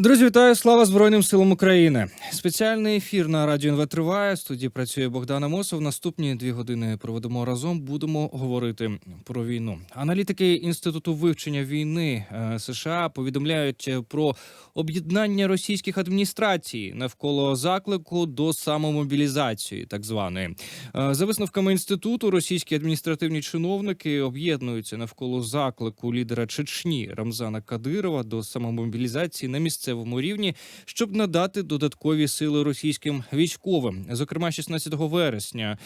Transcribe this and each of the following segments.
Друзі, вітаю! Слава Збройним силам України! Спеціальний ефір на радіо НВ триває. В студії працює Богдан Амосов. Наступні дві години проведемо разом. Будемо говорити про війну. Аналітики інституту вивчення війни е, США повідомляють про об'єднання російських адміністрацій навколо заклику до самомобілізації, так званої. Е, За висновками інституту, російські адміністративні чиновники об'єднуються навколо заклику лідера Чечні Рамзана Кадирова до самомобілізації на місцевому рівні, щоб надати додаткові сили російським військовим. Зокрема, 16 вересня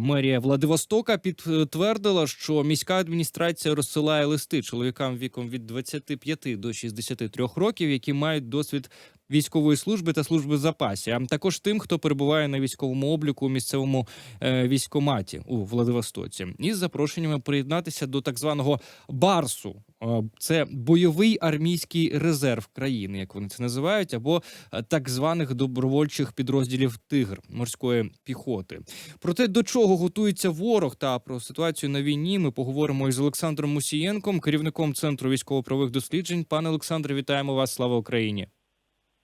мерія Владивостока підтвердила, що міська адміністрація розсилає листи чоловікам віком від 25 до 63 років, які мають досвід військової служби та служби в запасі, а також тим, хто перебуває на військовому обліку у місцевому е, військоматі у Владивостоці, із запрошеннями приєднатися до так званого барсу. Е, Це бойовий армійський резерв країни, як вони це називають, або е, так званих добровольчих підрозділів Тигр морської піхоти. Про те, до чого готується ворог та про ситуацію на війні, ми поговоримо із Олександром Мусієнком, керівником центру військово-правових досліджень. Пане Олександре, вітаємо вас! Слава Україні!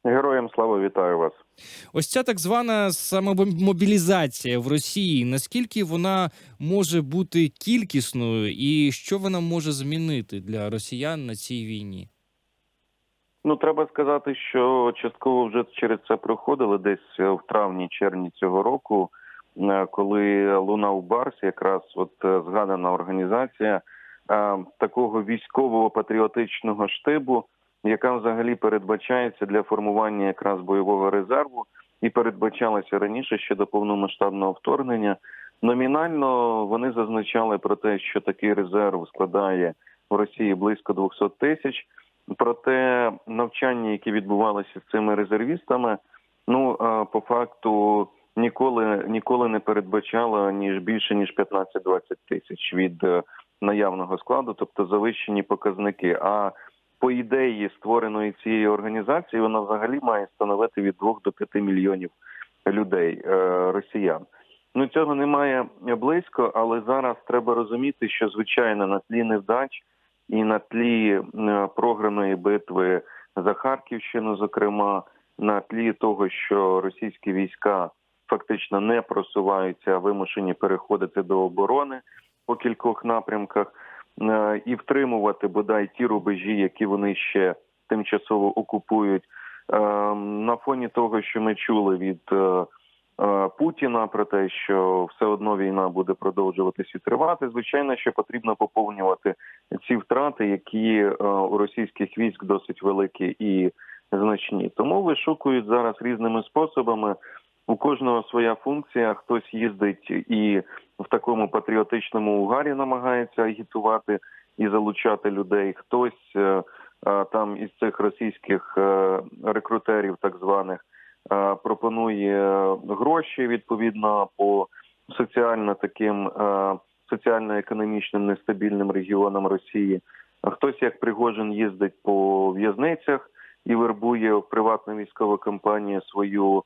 Героям слава вітаю вас. Ось ця так звана самомобілізація в Росії. Наскільки вона може бути кількісною, і що вона може змінити для росіян на цій війні? Ну треба сказати, що частково вже через це проходили десь в травні-червні цього року, е, коли лунав Барс, якраз от е, згадана організація е, такого військового патріотичного штибу, яка взагалі передбачається для формування якраз бойового резерву, і передбачалася раніше ще до повномасштабного вторгнення. Номінально вони зазначали про те, що такий резерв складає в Росії близько 200 тисяч. Проте навчання, які відбувалися з цими резервістами, ну по факту ніколи ніколи не передбачало ніж більше ніж 15-20 тисяч від е, наявного складу, тобто завищені показники. А по ідеї створеної цієї організації вона взагалі має становити від 2 до 5 мільйонів людей е, росіян. Ну цього немає близько, але зараз треба розуміти, що звичайно на тлі невдач і на тлі е, програної битви за Харківщину, зокрема на тлі того, що російські війська фактично не просуваються, а вимушені переходити до оборони по кількох напрямках, і втримувати бодай ті рубежі, які вони ще тимчасово окупують. Е, На фоні того, що ми чули від е, е, Путіна про те, що все одно війна буде продовжуватись і тривати. Звичайно, що потрібно поповнювати ці втрати, які е, у російських військ досить великі і значні. Тому вишукують зараз різними способами. У кожного своя функція. Хтось їздить і в такому патріотичному угарі намагається агітувати і залучати людей. Хтось е, е, там із цих російських е, рекрутерів, так званих, пропонує гроші відповідно по соціально таким соціально-економічним нестабільним регіонам Росії. Хтось як Пригожин їздить по в'язницях і вербує в приватну військову компанію свою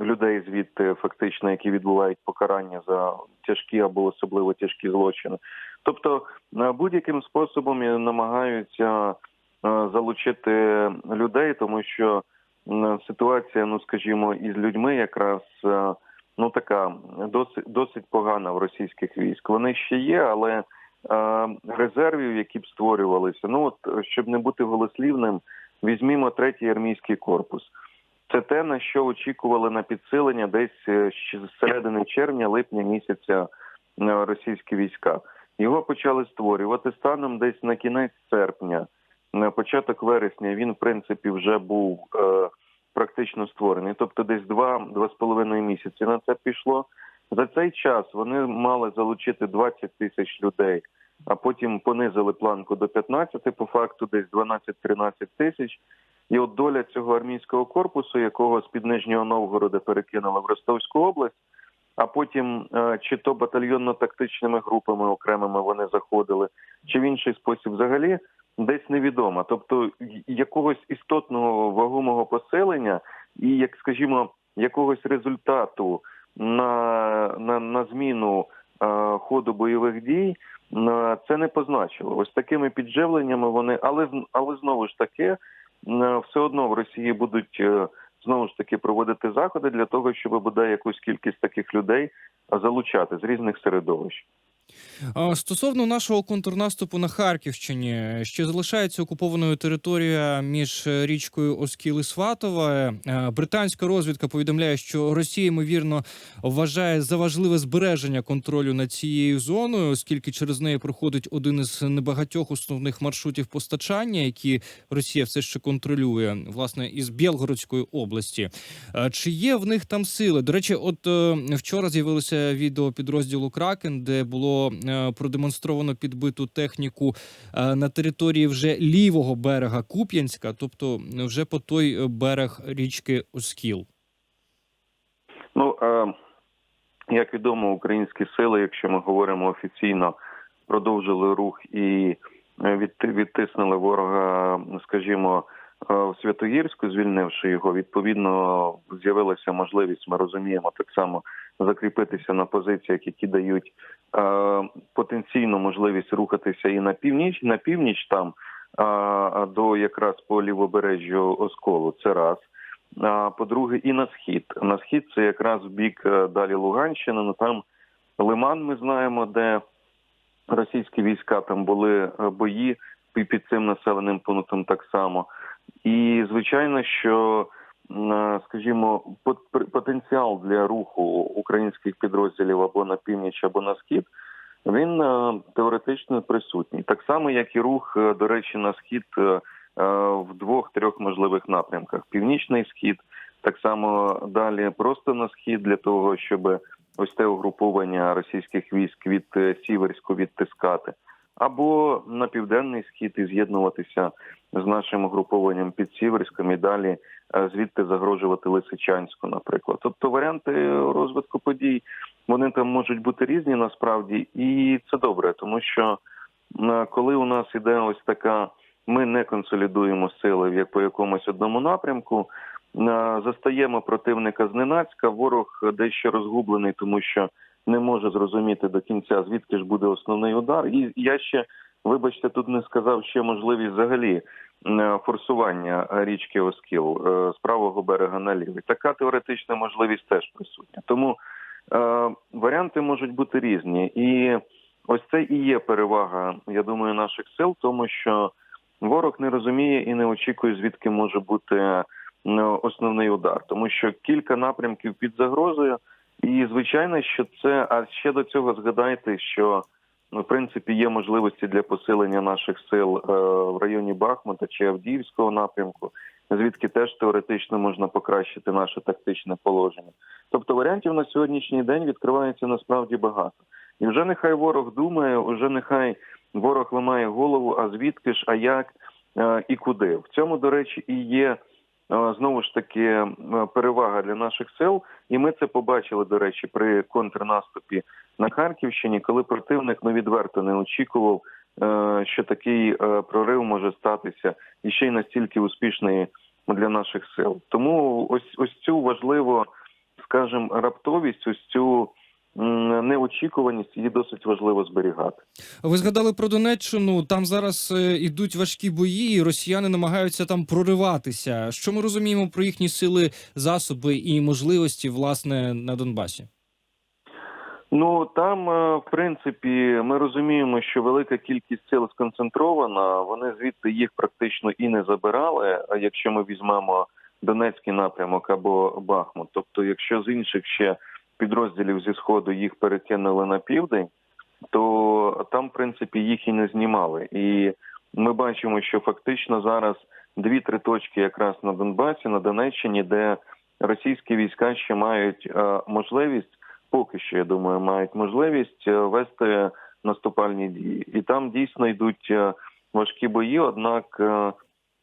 людей звідти, фактично, які відбувають покарання за тяжкі або особливо тяжкі злочини. Тобто е, будь-яким способом намагаються е, залучити людей, тому що ситуація, ну скажімо, із людьми якраз. е, Ну, така досить досить погана в російських військ. Вони ще є, але е, резервів, які б створювалися, ну от щоб не бути голослівним, візьмімо третій армійський корпус. Це те, на що очікували на підсилення десь е, з середини червня-липня місяця е, російські війська. Його почали створювати станом десь на кінець серпня, на початок вересня. Він в принципі вже був е, практично створений. Тобто, десь два-два з половиною місяці на це пішло. За цей час вони мали залучити 20 тисяч людей, а потім понизили планку до 15, по факту десь 12-13 тисяч. І от доля цього армійського корпусу, якого з під Нижнього Новгорода перекинули в Ростовську область, а потім е, чи то батальйонно-тактичними групами окремими вони заходили, чи в інший спосіб взагалі десь невідомо. Тобто якогось істотного вагомого поселення і, як скажімо, якогось результату на, на, на зміну е, ходу бойових дій. е, Це не позначило. Ось такими підживленнями вони, але але знову ж таки, все одно в Росії будуть е, знову ж таки проводити заходи для того, щоб бодай якусь кількість таких людей е, залучати з різних середовищ. Стосовно нашого контрнаступу на Харківщині, ще залишається окупованою територія між річкою Оскіл і Сватове. Е, Британська розвідка повідомляє, що Росія ймовірно вважає за важливе збереження контролю над цією зоною, оскільки через неї проходить один із небагатьох основних маршрутів постачання, які Росія все ще контролює, власне, із Білгородської області. Е, Чи є в них там сили? До речі, от е, вчора з'явилося відео підрозділу Кракен, де було е, продемонстровано підбиту техніку е, на території вже лівого берега Куп'янська, тобто вже по той берег річки Оскіл. Ну е, як відомо, українські сили, якщо ми говоримо офіційно, продовжили рух і відтиснули ворога, скажімо, в Святогірську, звільнивши його. Відповідно, з'явилася можливість. Ми розуміємо так само закріпитися на позиціях, які дають е, потенційну можливість рухатися і на північ, на північ там до якраз по лівобережжю Осколу. Це раз. А по-друге, і на схід. На схід це якраз бік е, далі Луганщини. Ну там Лиман, ми знаємо, де російські війська там були е, бої пі- під цим населеним пунктом так само. І звичайно, що е, скажімо, пот- потенціал для руху українських підрозділів або на північ, або на схід. Він е, теоретично присутній, так само як і рух, е, до речі, на схід в двох-трьох можливих напрямках: північний схід, так само далі просто на схід для того, щоб ось те угруповання російських військ від Сіверську відтискати, або на південний схід і з'єднуватися з нашим угрупованням під Сіверськом і далі е, звідти загрожувати Лисичанську, наприклад. Тобто варіанти розвитку подій вони там можуть бути різні насправді, і це добре, тому що е, коли у нас іде ось така, ми не консолідуємо сили як по якомусь одному напрямку. е, Застаємо противника зненацька. Ворог дещо розгублений, тому що не може зрозуміти до кінця, звідки ж буде основний удар. І я ще, вибачте, тут не сказав ще можливість взагалі е, форсування річки Оскіл е, з правого берега на лівий. Така теоретична можливість теж присутня. Тому е, варіанти можуть бути різні, і ось це і є перевага, я думаю, наших сил, тому що ворог не розуміє і не очікує, звідки може бути е, основний удар, тому що кілька напрямків під загрозою, і звичайно, що це а ще до цього згадайте, що ну, в принципі є можливості для посилення наших сил е, в районі Бахмута чи Авдіївського напрямку, звідки теж теоретично можна покращити наше тактичне положення. Тобто варіантів на сьогоднішній день відкривається насправді багато. І вже нехай ворог думає, вже нехай ворог ламає голову, а звідки ж, а як е, і куди. В цьому, до речі, і є знову ж таки е, перевага для наших сил, і ми це побачили, до речі, при контрнаступі на Харківщині, коли противник ну відверто не очікував, е, що такий е, прорив може статися і ще й настільки успішний для наших сил. Тому ось ось цю важливу, скажімо, раптовість, ось цю неочікуваність її досить важливо зберігати. Ви згадали про Донеччину. Там зараз е, ідуть важкі бої, і росіяни намагаються там прориватися. Що ми розуміємо про їхні сили, засоби і можливості власне на Донбасі? Ну там, е, в принципі, ми розуміємо, що велика кількість сил сконцентрована. Вони звідти їх практично і не забирали. А якщо ми візьмемо Донецький напрямок або Бахмут, тобто, якщо з інших ще підрозділів зі сходу їх перекинули на південь, то там, в принципі, їх і не знімали. І ми бачимо, що фактично зараз дві-три точки якраз на Донбасі, на Донеччині, де російські війська ще мають е, можливість поки що, я думаю, мають можливість е, вести наступальні дії. І там дійсно йдуть е, важкі бої. Однак,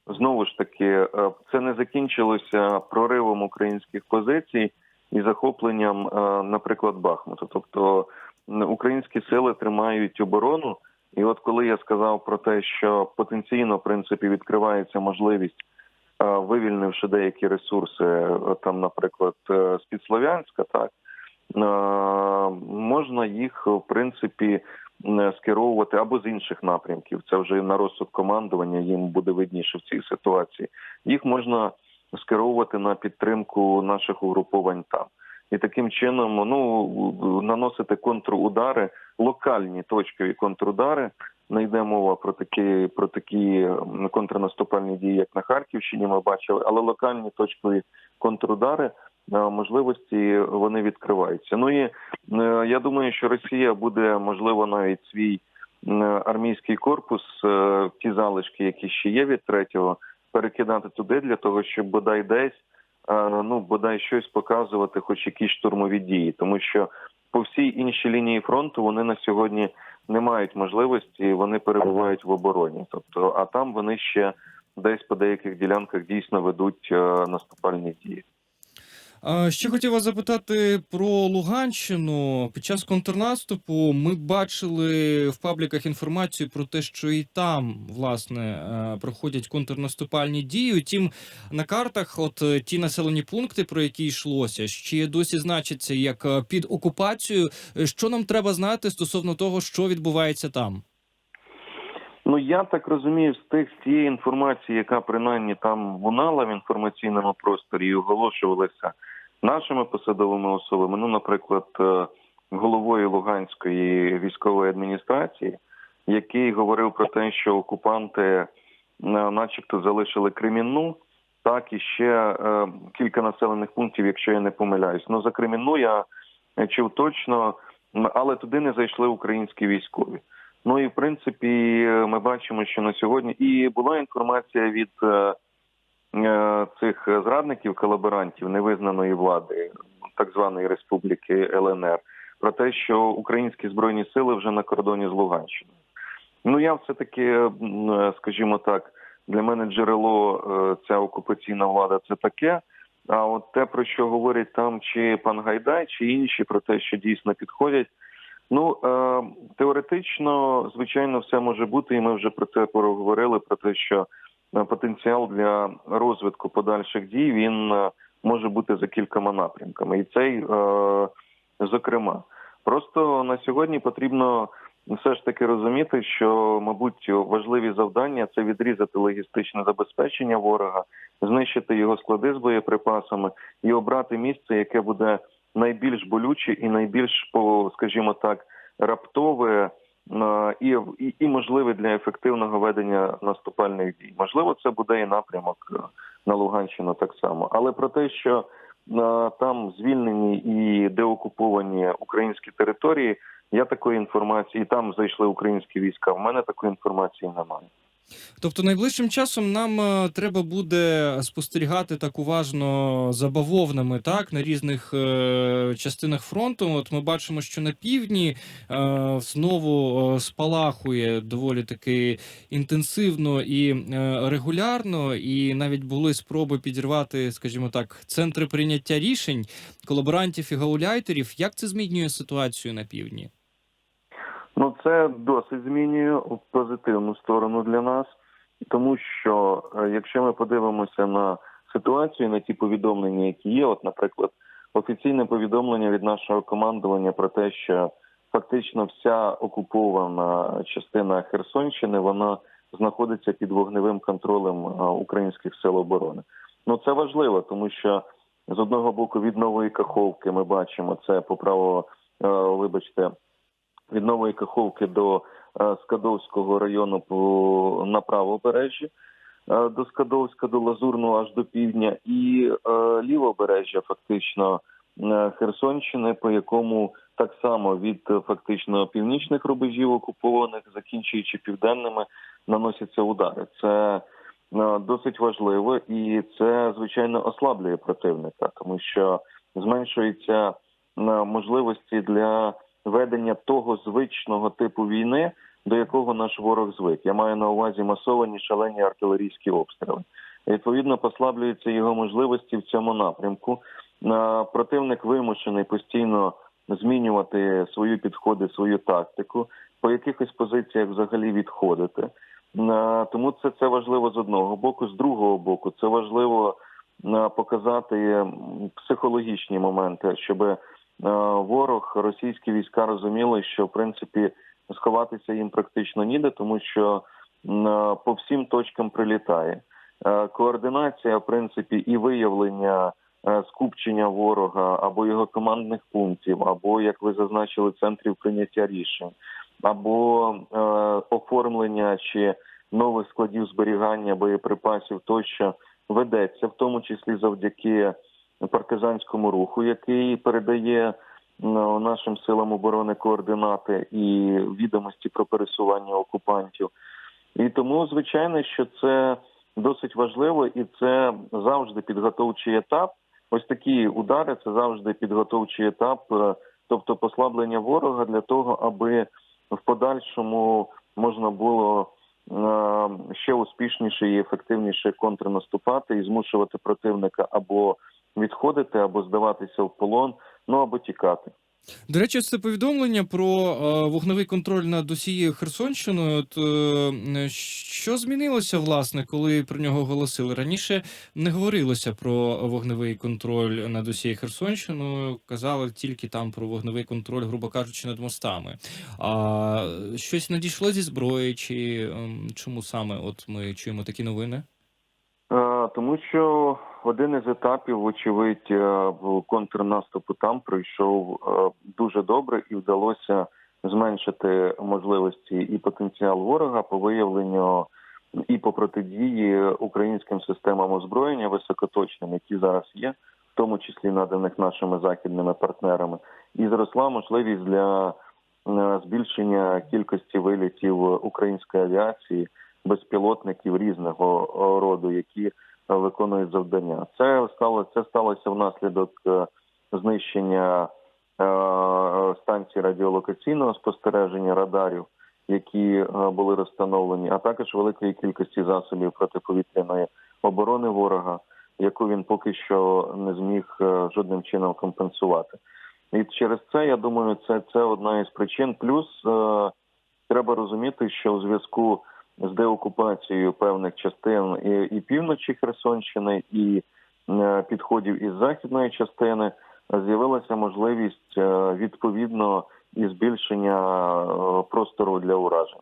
знову ж таки, це не закінчилося проривом українських позицій і захопленням, е, наприклад, Бахмуту. Тобто українські сили тримають оборону. І от коли я сказав про те, що потенційно в принципі відкривається можливість, е, вивільнивши деякі ресурси, е, там, наприклад, з під Слов'янська, так. Можна їх в принципі скеровувати або з інших напрямків. Це вже на розсуд командування. Їм буде видніше в цій ситуації. Їх можна скеровувати на підтримку наших угруповань там. І таким чином ну наносити контрудари, локальні точкові контрудари. Не йде мова про такі про такі контрнаступальні дії, як на Харківщині. Ми бачили, але локальні точкові контрудари е, можливості вони відкриваються. Ну і е, я думаю, що Росія буде можливо навіть свій армійський корпус, е, ті залишки, які ще є від третього, перекидати туди для того, щоб бодай десь е, ну бодай щось показувати, хоч якісь штурмові дії, тому що по всій іншій лінії фронту вони на сьогодні не мають можливості, вони перебувають в обороні. Тобто, а там вони ще десь по деяких ділянках дійсно ведуть е, наступальні дії. Ще хотів вас запитати про Луганщину. Під час контрнаступу ми бачили в пабліках інформацію про те, що і там власне е, проходять контрнаступальні дії. Утім, на картах, от е, ті населені пункти, про які йшлося, ще досі значаться як е, під окупацією. Що нам треба знати стосовно того, що відбувається там? Ну я так розумію, з тих з тієї інформації, яка принаймні там лунала в інформаційному просторі і оголошувалася нашими посадовими особами. Ну, наприклад, е, головою Луганської військової адміністрації, який говорив про те, що окупанти, е, начебто, залишили Кремінну. Так і ще е, кілька населених пунктів, якщо я не помиляюсь. Ну за Кремінну я чув точно, але туди не зайшли українські військові. Ну і в принципі, ми бачимо, що на сьогодні і була інформація від цих зрадників, колаборантів невизнаної влади, так званої республіки ЛНР, про те, що українські збройні сили вже на кордоні з Луганщиною. Ну я все таки, е, скажімо так, для мене джерело е, ця окупаційна влада це таке. А от те, про що говорять там, чи пан Гайдай, чи інші, про те, що дійсно підходять. Ну е, теоретично, звичайно, все може бути, і ми вже про це проговорили. Про те, що е, потенціал для розвитку подальших дій він е, може бути за кількома напрямками, і цей е, зокрема. Просто на сьогодні потрібно все ж таки розуміти, що мабуть важливі завдання це відрізати логістичне забезпечення ворога, знищити його склади з боєприпасами і обрати місце, яке буде найбільш болюче і найбільш по, скажімо так, раптове е, і, і, і можливе для ефективного ведення наступальних дій. Можливо, це буде і напрямок е, на Луганщину так само, але про те, що е, там звільнені і деокуповані українські території. Я такої інформації, і там зайшли українські війська. В мене такої інформації немає. Тобто найближчим часом нам е, треба буде спостерігати так уважно за бавовнами, так на різних е, частинах фронту. От ми бачимо, що на півдні е, знову е, спалахує доволі таки інтенсивно і е, регулярно, і навіть були спроби підірвати, скажімо так, центри прийняття рішень колаборантів і гауляйтерів. Як це змінює ситуацію на півдні? Ну це досить змінює в позитивну сторону для нас, тому що е, якщо ми подивимося на ситуацію, на ті повідомлення, які є, от, наприклад, офіційне повідомлення від нашого командування про те, що фактично вся окупована частина Херсонщини вона знаходиться під вогневим контролем е, українських сил оборони. Ну це важливо, тому що з одного боку від нової каховки ми бачимо це по право, е, вибачте від Нової Каховки до е, Скадовського району по на правобережжі, е, до Скадовська, до Лазурного аж до півдня, і е, лівобережжя, фактично Херсонщини, по якому так само від фактично північних рубежів окупованих, закінчуючи південними, наносяться удари. Це досить важливо, і це звичайно ослаблює противника, тому що зменшується можливості для ведення того звичного типу війни, до якого наш ворог звик. Я маю на увазі масовані шалені артилерійські обстріли. Відповідно, послаблюються його можливості в цьому напрямку. Противник вимушений постійно змінювати свої підходи, свою тактику, по якихось позиціях взагалі відходити. Тому це, це важливо з одного боку, з другого боку, це важливо показати психологічні моменти, щоб ворог, російські війська розуміли, що в принципі сховатися їм практично ніде, тому що е, по всім точкам прилітає. Е, Координація, в принципі, і виявлення е, скупчення ворога або його командних пунктів, або як ви зазначили, центрів прийняття рішень, або е, оформлення чи нових складів зберігання боєприпасів тощо ведеться, в тому числі завдяки партизанському руху, який передає нашим силам оборони координати і відомості про пересування окупантів. І тому, звичайно, що це досить важливо, і це завжди підготовчий етап. Ось такі удари це завжди підготовчий етап, е, тобто послаблення ворога для того, аби в подальшому можна було е, ще успішніше і ефективніше контрнаступати і змушувати противника або відходити, або здаватися в полон, ну або тікати. До речі, це повідомлення про е, вогневий контроль над усією Херсонщиною. От, е, що змінилося, власне, коли про нього оголосили? Раніше не говорилося про вогневий контроль над усією Херсонщиною, казали тільки там про вогневий контроль, грубо кажучи, над мостами. А щось надійшло зі зброї, чи чому саме от ми чуємо такі новини? Е, Тому що один із етапів, вочевидь, е, контрнаступу там пройшов е, дуже добре і вдалося зменшити можливості і потенціал ворога по виявленню і по протидії українським системам озброєння високоточним, які зараз є, в тому числі наданих нашими західними партнерами, і зросла можливість для е, збільшення кількості вилітів української авіації безпілотників різного роду, які виконують завдання. Це стало це сталося внаслідок е, знищення е, станцій радіолокаційного спостереження радарів, які е, були розстановлені, а також великої кількості засобів протиповітряної оборони ворога, яку він поки що не зміг е, жодним чином компенсувати. І через це я думаю, це, це одна із причин. Плюс е, треба розуміти, що у зв'язку з деокупацією певних частин і, і півночі Херсонщини, і е, підходів із західної частини з'явилася можливість е, відповідно і збільшення е, простору для уражень.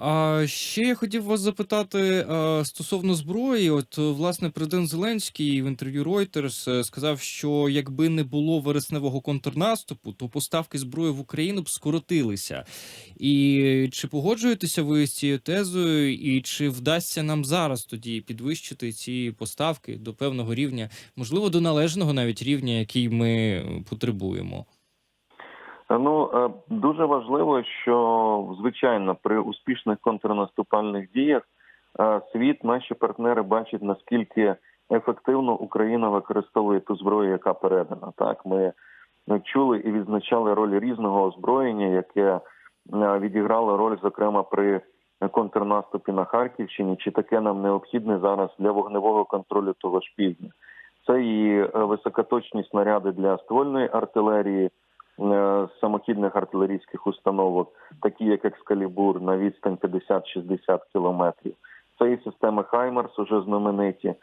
А ще я хотів вас запитати стосовно зброї. От е, власне президент Зеленський в інтерв'ю Reuters е, сказав, що якби не було вересневого контрнаступу, то поставки зброї в Україну б скоротилися. І чи погоджуєтеся ви з цією тезою, і чи вдасться нам зараз тоді підвищити ці поставки до певного рівня, можливо, до належного навіть рівня, який ми потребуємо? Ну е, дуже важливо, що звичайно при успішних контрнаступальних діях е, світ, наші партнери бачать наскільки ефективно Україна використовує ту зброю, яка передана. Так ми чули і відзначали роль різного озброєння, яке е, відіграло роль, зокрема при контрнаступі на Харківщині. Чи таке нам необхідне зараз для вогневого контролю того ж півдня? Це і високоточні снаряди для ствольної артилерії самохідних артилерійських установок, такі як Екскалібур на відстань 50-60 кілометрів. Це і системи Хаймарс, уже знамениті.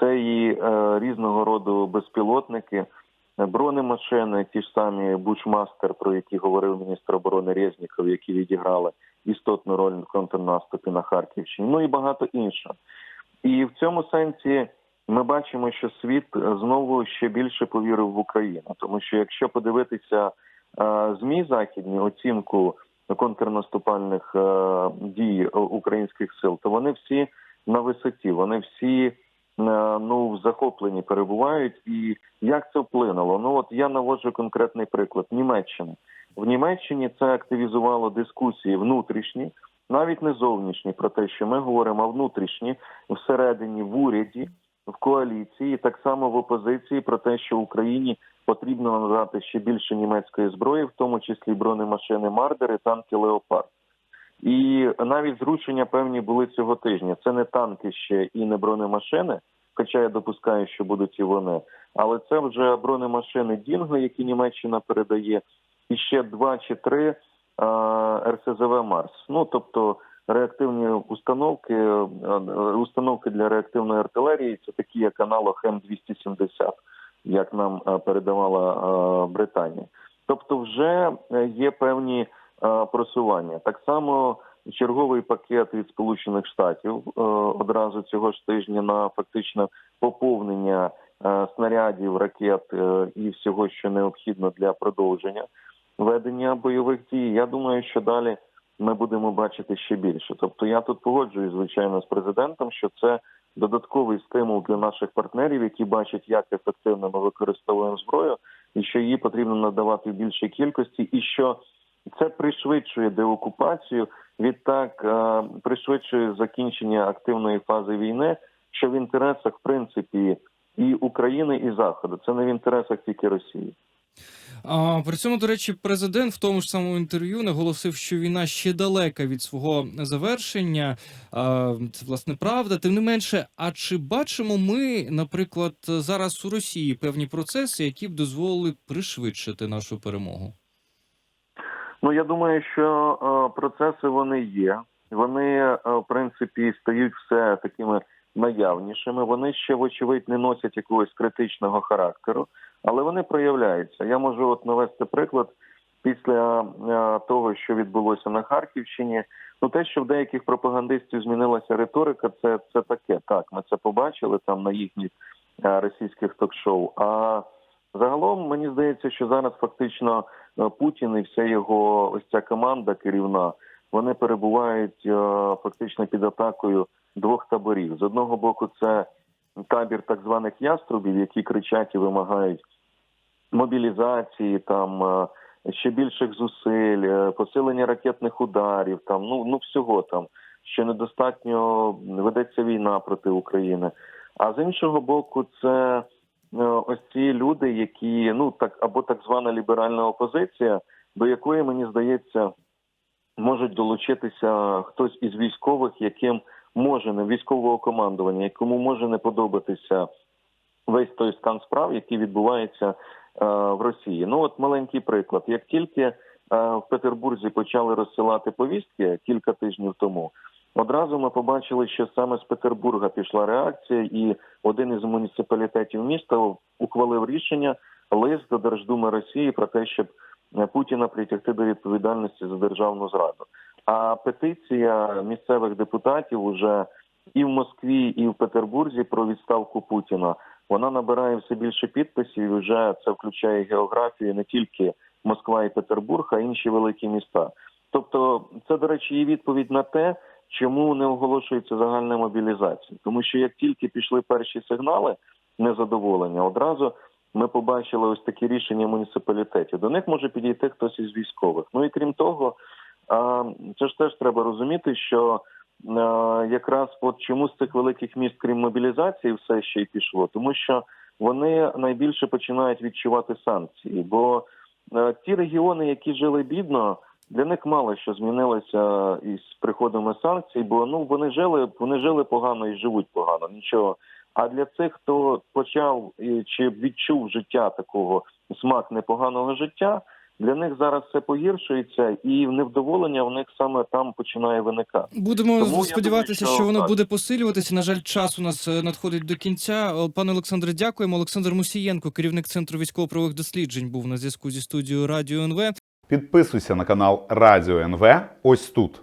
Це і е, різного роду безпілотники, е, бронемашини, ті ж самі Бучмастер, про які говорив міністр оборони Резніков, які відіграли істотну роль в контрнаступі на Харківщині. Ну і багато іншого. І в цьому сенсі ми бачимо, що світ знову ще більше повірив в Україну, тому що якщо подивитися е, змі західні оцінку контрнаступальних е, дій українських сил, то вони всі на висоті, вони всі е, ну в захопленні перебувають. І як це вплинуло? Ну от я наводжу конкретний приклад Німеччини. В Німеччині це активізувало дискусії внутрішні, навіть не зовнішні, про те, що ми говоримо, а внутрішні всередині в уряді в коаліції, так само в опозиції про те, що Україні потрібно надати ще більше німецької зброї, в тому числі бронемашини Мардери, танки Леопард. І навіть зрушення певні були цього тижня. Це не танки ще і не бронемашини, хоча я допускаю, що будуть і вони, але це вже бронемашини Дінго, які Німеччина передає, і ще два чи три РСЗВ Марс. Ну тобто реактивні установки, е, установки для реактивної артилерії, це такі як аналог М270, як нам е, передавала е, Британія. Тобто, вже є певні просування. Так само черговий пакет від Сполучених Штатів одразу цього ж тижня на фактично поповнення снарядів, ракет і всього, що необхідно для продовження ведення бойових дій. Я думаю, що далі ми будемо бачити ще більше. Тобто, я тут погоджуюсь, звичайно, з президентом, що це додатковий стимул для наших партнерів, які бачать, як ефективно ми використовуємо зброю, і що її потрібно надавати в більшій кількості, і що це пришвидшує деокупацію, відтак е, пришвидшує закінчення активної фази війни, що в інтересах, в принципі, і України, і Заходу. Це не в інтересах тільки Росії. А при цьому, до речі, президент в тому ж самому інтерв'ю наголосив, що війна ще далека від свого завершення. А, Це власне правда. Тим не менше, а чи бачимо ми, наприклад, зараз у Росії певні процеси, які б дозволили пришвидшити нашу перемогу? Ну я думаю, що е, процеси вони є. Вони е, в принципі стають все такими наявнішими. Вони ще, вочевидь, не носять якогось критичного характеру, але вони проявляються. Я можу от навести приклад після е, того, що відбулося на Харківщині. Ну, те, що в деяких пропагандистів змінилася риторика, це, це таке. Так, ми це побачили там на їхніх е, російських ток-шоу. А загалом мені здається, що зараз фактично е, Путін і вся його ось ця команда керівна, вони перебувають фактично під атакою двох таборів. З одного боку, це табір так званих яструбів, які кричать і вимагають мобілізації, там е, ще більших зусиль, е, посилення ракетних ударів, там ну ну всього там, що недостатньо ведеться війна проти України. А з іншого боку, це е, ось ці люди, які ну так або так звана ліберальна опозиція, до якої мені здається можуть долучитися хтось із військових, яким може не військового командування, якому може не подобатися весь той стан справ, який відбувається е, в Росії. Ну от маленький приклад. Як тільки е, в Петербурзі почали розсилати повістки кілька тижнів тому, одразу ми побачили, що саме з Петербурга пішла реакція, і один із муніципалітетів міста ухвалив рішення лист до Держдуми Росії про те, щоб е, Путіна притягти до відповідальності за державну зраду. А петиція місцевих депутатів уже і в Москві, і в Петербурзі про відставку Путіна вона набирає все більше підписів. і Вже це включає географію не тільки Москва і Петербург, а й інші великі міста. Тобто, це до речі, і відповідь на те, чому не оголошується загальна мобілізація, тому що як тільки пішли перші сигнали незадоволення, одразу ми побачили ось такі рішення муніципалітетів. До них може підійти хтось із військових. Ну і крім того, це ж теж треба розуміти, що якраз от чому з цих великих міст, крім мобілізації, все ще й пішло, тому що вони найбільше починають відчувати санкції. Бо ті регіони, які жили бідно, для них мало що змінилося із приходами санкцій, бо ну вони жили, вони жили погано і живуть погано. Нічого. А для цих, хто почав чи відчув життя такого смак непоганого життя, для них зараз все погіршується, і невдоволення в них саме там починає виникати. Будемо Тому сподіватися, думаю, що що воно так. буде посилюватися. На жаль, час у нас е, надходить до кінця. Пане Олександре, дякуємо. Олександр Мусієнко, керівник центру військово-правових досліджень, був на зв'язку зі студією Радіо НВ. Підписуйся на канал Радіо НВ ось тут.